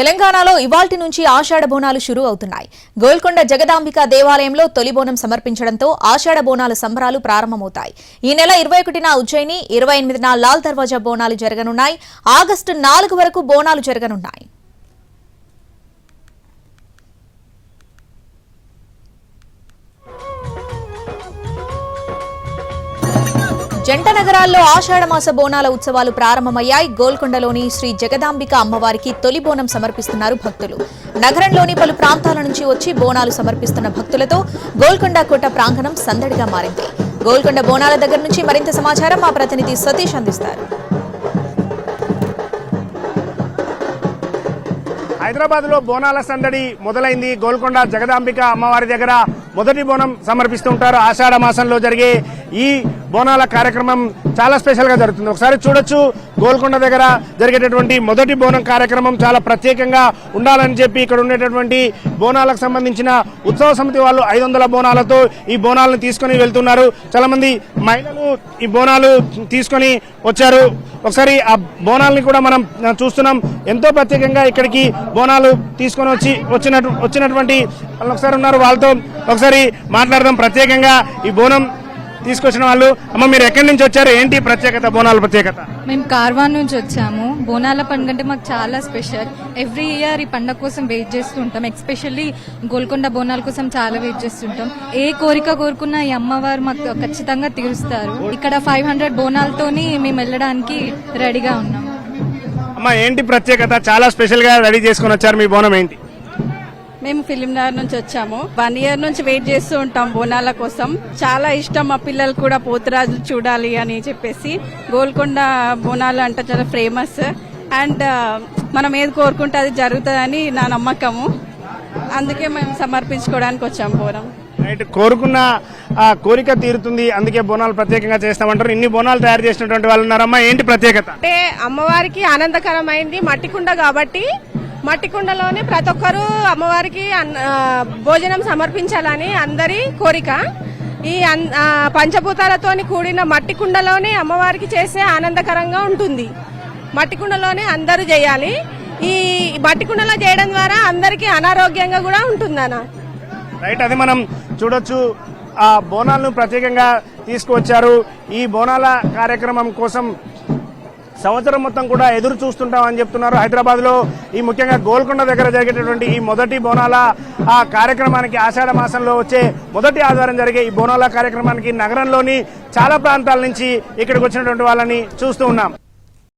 తెలంగాణలో ఇవాల్టి నుంచి ఆషాఢ బోనాలు షురూ అవుతున్నాయి. గోల్కొండ జగదాంబిక దేవాలయంలో తొలి బోనం సమర్పించడంతో ఆషాఢ బోనాల సంబరాలు ప్రారంభమవుతాయి. ఈ నెల ఇరవై ఒకటిన ఉజ్జయిని ఇరవై ఎనిమిదిన లాల్ దర్వాజా బోనాలు జరగనున్నాయి. ఆగస్టు నాలుగు వరకు బోనాలు జరగనున్నాయి. జంట నగరాల్లో ఆషాఢమాస బోనాల ఉత్సవాలు ప్రారంభమయ్యాయి. గోల్కొండలోని శ్రీ జగదాంబిక అమ్మవారికి తొలి బోనం సమర్పిస్తున్నారు భక్తులు. నగరంలోని పలు ప్రాంతాల నుంచి వచ్చి బోనాలు సమర్పిస్తున్న భక్తులతో గోల్కొండ కోట ప్రాంగణం సందడిగా మారింది. గోల్కొండ బోనాల దగ్గర నుంచి మరింత సమాచారం మా ప్రతినిధి సతీష్ అందిస్తారు. హైదరాబాద్లో బోనాల సందడి మొదలైంది. గోల్కొండ జగదాంబిక అమ్మవారి దగ్గర మొదటి బోనం సమర్పిస్తుంటారు. ఆషాఢ మాసంలో జరిగే ఈ బోనాల కార్యక్రమం చాలా స్పెషల్గా జరుగుతుంది. ఒకసారి చూడొచ్చు గోల్కొండ దగ్గర జరిగేటటువంటి మొదటి బోనం కార్యక్రమం చాలా ప్రత్యేకంగా ఉండాలని చెప్పి ఇక్కడ ఉండేటటువంటి బోనాలకు సంబంధించిన ఉత్సవ సమితి వాళ్ళు ఐదు వందల బోనాలతో ఈ బోనాలను తీసుకొని వెళ్తున్నారు. చాలా మంది మహిళలు ఈ బోనాలు తీసుకొని వచ్చారు. ఒకసారి ఆ బోనాల్ని కూడా మనం చూస్తున్నాం. ఎంతో ప్రత్యేకంగా ఇక్కడికి బోనాలు తీసుకొని వచ్చి వచ్చినట్టు వచ్చినటువంటి వాళ్ళు ఒకసారి ఉన్నారు. వాళ్ళతో ఒకసారి మాట్లాడదాం. ప్రత్యేకంగా ఈ బోనం తీసుకొచ్చిన వాళ్ళు అమ్మ మీరు ఎక్కడి నుంచి వచ్చారు? ఏంటి ప్రత్యేకత బోనాల ప్రత్యేకత? మేము కార్వాన్ నుంచి వచ్చాము. బోనాల పండుగ అంటే మాకు చాలా స్పెషల్. ఎవ్రీ ఇయర్ ఈ పండుగ కోసం వెయిట్ చేస్తుంటాం ఎక్స్పెషల్లీ గోల్కొండ బోనాల కోసం చాలా వెయిట్ చేస్తుంటాం ఏ కోరిక కోరుకున్నా ఈ అమ్మవారు మాకు ఖచ్చితంగా తీరుస్తారు. ఇక్కడ ఫైవ్ హండ్రెడ్ బోనాలతోని మేము వెళ్ళడానికి రెడీగా ఉన్నాం. అమ్మ ఏంటి ప్రత్యేకత? చాలా స్పెషల్గా రెడీ చేసుకొని వచ్చారు మీ బోనం ఏంటి? మేము ఫిలిం నగర్ నుంచి వచ్చాము. వన్ ఇయర్ నుంచి వెయిట్ చేస్తూ ఉంటాం బోనాల కోసం. చాలా ఇష్టం మా పిల్లలు కూడా పోతురాజు చూడాలి అని చెప్పేసి. గోల్కొండ బోనాలు అంటే చాలా ఫేమస్ అండ్ మనం ఏది కోరుకుంటే అది జరుగుతుందని నా నమ్మకము. అందుకే మేము సమర్పించుకోవడానికి వచ్చాం బోనం. రైట్ కోరుకున్న ఆ, కోరిక తీరుతుంది. అందుకే బోనాలు ప్రత్యేకంగా చేస్తామంటారు. ఇన్ని బోనాలు తయారు చేసినటువంటి వాళ్ళు ఉన్నారమ్మా. ఏంటి ప్రత్యేకత? అంటే అమ్మవారికి ఆనందకరమైంది మట్టి కుండ కాబట్టి మట్టి కుండలోనే ప్రతి ఒక్కరూ అమ్మవారికి అన్న- భోజనం సమర్పించాలని అందరి కోరిక. ఈ అన్- కూడిన మట్టి కుండలోనే అమ్మవారికి చేసే ఆనందకరంగా ఉంటుంది. మట్టి కుండలోనే అందరూ చేయాలి. ఈ మట్టి కుండలో చేయడం ద్వారా అందరికీ అనారోగ్యంగా కూడా ఉంటుందన్న. రైట్ అది మనం చూడొచ్చు. ఆ బోనాలను ప్రత్యేకంగా తీసుకువచ్చారు. ఈ బోనాల కార్యక్రమం కోసం సంవత్సరం మొత్తం కూడా ఎదురు చూస్తుంటాం అని చెప్తున్నారు. హైదరాబాద్లో ఈ ముఖ్యంగా గోల్కొండ దగ్గర జరిగేటటువంటి ఈ మొదటి బోనాల ఆ కార్యక్రమానికి ఆషాఢ మాసంలో వచ్చే మొదటి ఆధారం జరిగే ఈ బోనాల కార్యక్రమానికి నగరంలోని చాలా ప్రాంతాల నుంచి ఇక్కడికి వచ్చినటువంటి వాళ్ళని చూస్తూ ఉన్నాం.